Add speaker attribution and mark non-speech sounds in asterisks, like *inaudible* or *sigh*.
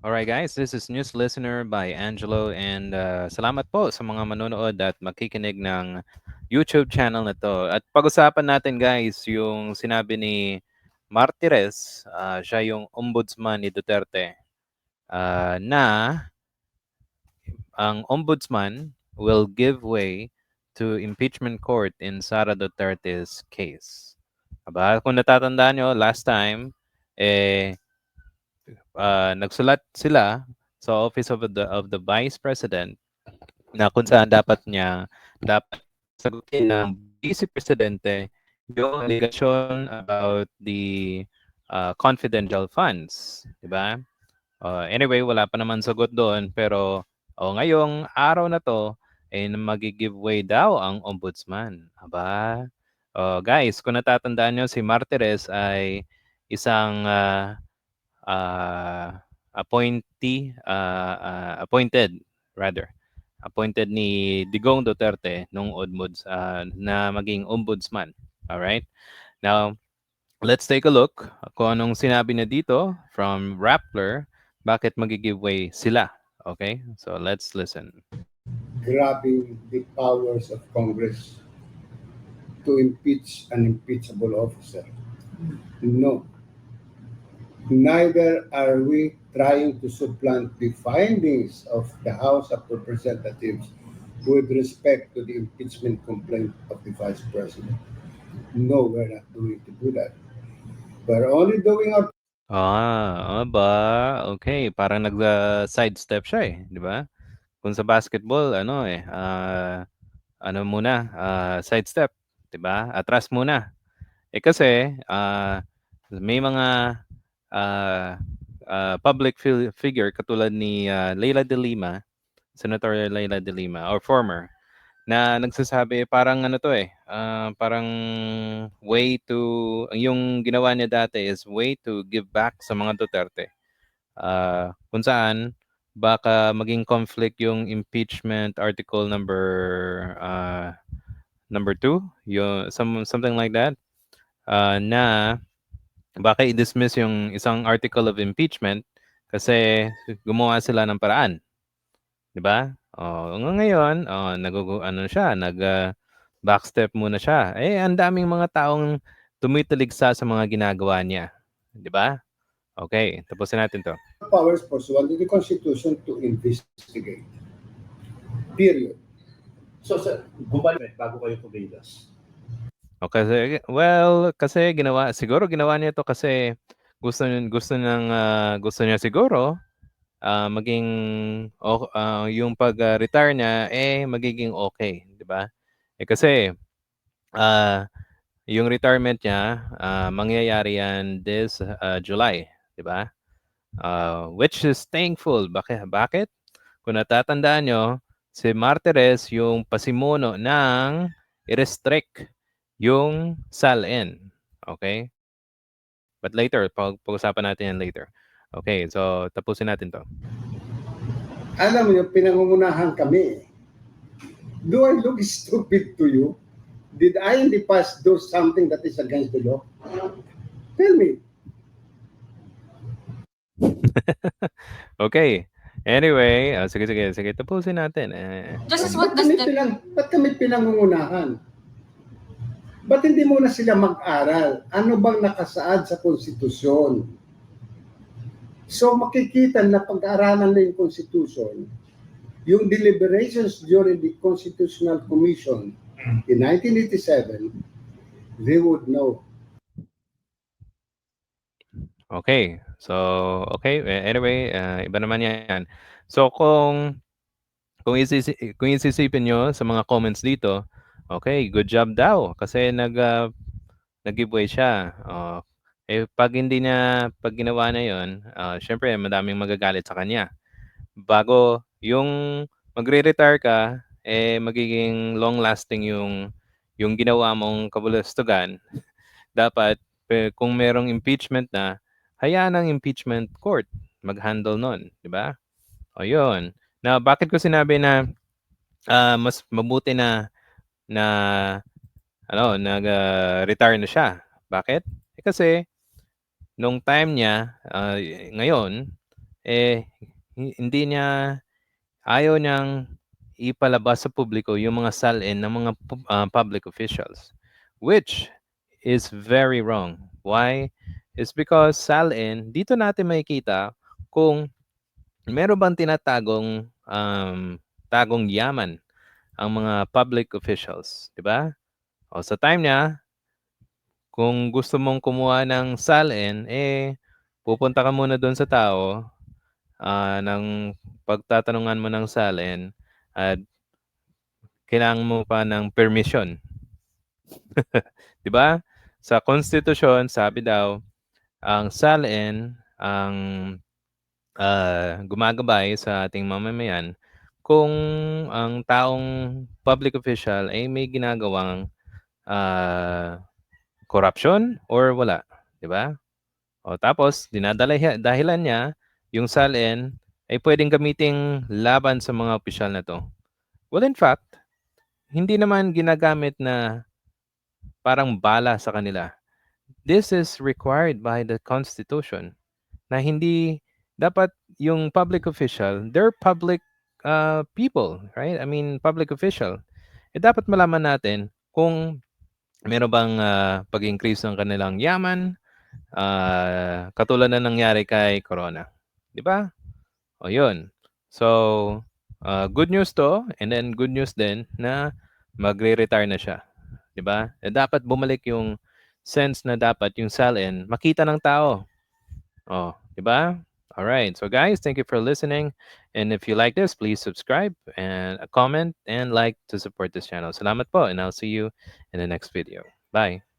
Speaker 1: Alright guys, this is News Listener by Angelo and uh, salamat po sa mga manonood at makikinig ng YouTube channel na to. At pag-usapan natin guys yung sinabi ni Martires, uh, siya yung ombudsman ni Duterte, uh, na ang ombudsman will give way to impeachment court in Sara Duterte's case. Aba, kung natatandaan nyo, last time, eh, uh, nagsulat sila sa Office of the of the Vice President na kung saan dapat niya dapat sagutin ng Vice Presidente yung allegation about the uh, confidential funds, di ba? Uh, anyway, wala pa naman sagot doon pero oh, ngayong araw na to ay eh, magi-give way daw ang ombudsman. Aba, oh, guys, kung natatandaan nyo, si Martires ay isang uh, uh, appointee, uh, uh, appointed rather, appointed ni Digong Duterte nung ombuds, uh, na maging ombudsman. All right? Now, let's take a look kung anong sinabi na dito from Rappler, bakit magigive way sila. Okay? So, let's listen.
Speaker 2: Grabbing the powers of Congress to impeach an impeachable officer. No, neither are we trying to supplant the findings of the House of Representatives with respect to the impeachment complaint of the Vice President. No, we're not doing to do that. We're only doing our
Speaker 1: Ah, aba, okay. Parang nag-sidestep siya eh, di ba? Kung sa basketball, ano eh, uh, ano muna, uh, sidestep, di ba? Atras muna. Eh kasi, uh, may mga uh, uh, public fi- figure katulad ni uh, Leila de Lima, Senator Leila de Lima, or former, na nagsasabi parang ano to eh, uh, parang way to, yung ginawa niya dati is way to give back sa mga Duterte. Uh, kung saan, baka maging conflict yung impeachment article number uh, number two, yung, some, something like that, uh, na baka i-dismiss yung isang article of impeachment kasi gumawa sila ng paraan. 'Di ba? Oh, ngayon, oh, nagugu ano siya, nag uh, backstep muna siya. Eh ang daming mga taong tumitiligsa sa mga ginagawa niya, 'di ba? Okay, tapusin natin 'to.
Speaker 2: Powers pursuant to the Constitution to investigate. Period.
Speaker 3: So, sa gumamit bago kayo kumilos.
Speaker 1: Okay, well, kasi ginawa siguro ginawa niya 'to kasi gusto gusto niyang uh, gusto niya siguro uh, maging uh, yung pag-retire niya eh magiging okay, 'di ba? Eh kasi uh, yung retirement niya uh, mangyayari yan this uh, July, 'di ba? Uh, which is thankful. Bakit? Bakit? Kung natatandaan nyo, si Martires yung pasimuno ng i-restrict yung SALN. Okay? But later, pag-usapan natin yan later. Okay, so tapusin natin to.
Speaker 2: Alam mo, pinangungunahan kami. Do I look *laughs* stupid to you? Did I in the past do something that is against the law? Tell me. *laughs*
Speaker 1: okay. Anyway, uh, sige, sige, sige, tapusin natin. Eh.
Speaker 4: This is what does the...
Speaker 2: pinang, ba't kami pinangungunahan? Ba't hindi muna sila mag-aral? Ano bang nakasaad sa konstitusyon? So makikita na pag-aaralan na yung konstitusyon, yung deliberations during the Constitutional Commission in 1987, they would know.
Speaker 1: Okay. So, okay. Anyway, uh, iba naman yan. So, kung kung, isisi, kung isisipin nyo sa mga comments dito, okay, good job daw. Kasi nag, uh, nag-giveaway siya. Uh, eh, pag hindi niya, pag ginawa na yon, uh, syempre, madaming magagalit sa kanya. Bago yung magre-retire ka, eh, magiging long-lasting yung, yung ginawa mong kabulastugan. *laughs* Dapat, eh, kung merong impeachment na, hayaan ang impeachment court mag-handle nun, di ba? O yun. Now, bakit ko sinabi na uh, mas mabuti na na ano, nag-retire uh, na siya? Bakit? Eh, kasi nung time niya, uh, ngayon, eh hi- hindi niya ayaw niyang ipalabas sa publiko yung mga salin ng mga ah, public officials which is very wrong. Why? It's because salin dito natin makikita kung meron bang tinatagong um, tagong yaman ang mga public officials, 'di ba? O sa time niya, kung gusto mong kumuha ng salin, eh pupunta ka muna doon sa tao ah, ng pagtatanungan mo ng salin at kailangan mo pa ng permission. *laughs* 'Di ba? Sa konstitusyon, sabi daw, ang salin ang ah, gumagabay sa ating mamamayan kung ang taong public official ay may ginagawang ah, corruption or wala, 'di ba? O tapos dinadala dahilan niya yung salin ay pwedeng gamiting laban sa mga opisyal na 'to. Well, in fact, hindi naman ginagamit na parang bala sa kanila. This is required by the Constitution na hindi dapat yung public official, they're public uh, people, right? I mean, public official. Eh, dapat malaman natin kung meron bang ah, pag-increase ng kanilang yaman, ah, katulad na nangyari kay Corona. Di ba? O yun. So, ah, good news to, and then good news din na magre-retire na siya. Di ba? Eh, dapat bumalik yung sense na dapat yung salin makita ng tao. Oh, di ba? All right. So guys, thank you for listening. And if you like this, please subscribe and comment and like to support this channel. Salamat po and I'll see you in the next video. Bye.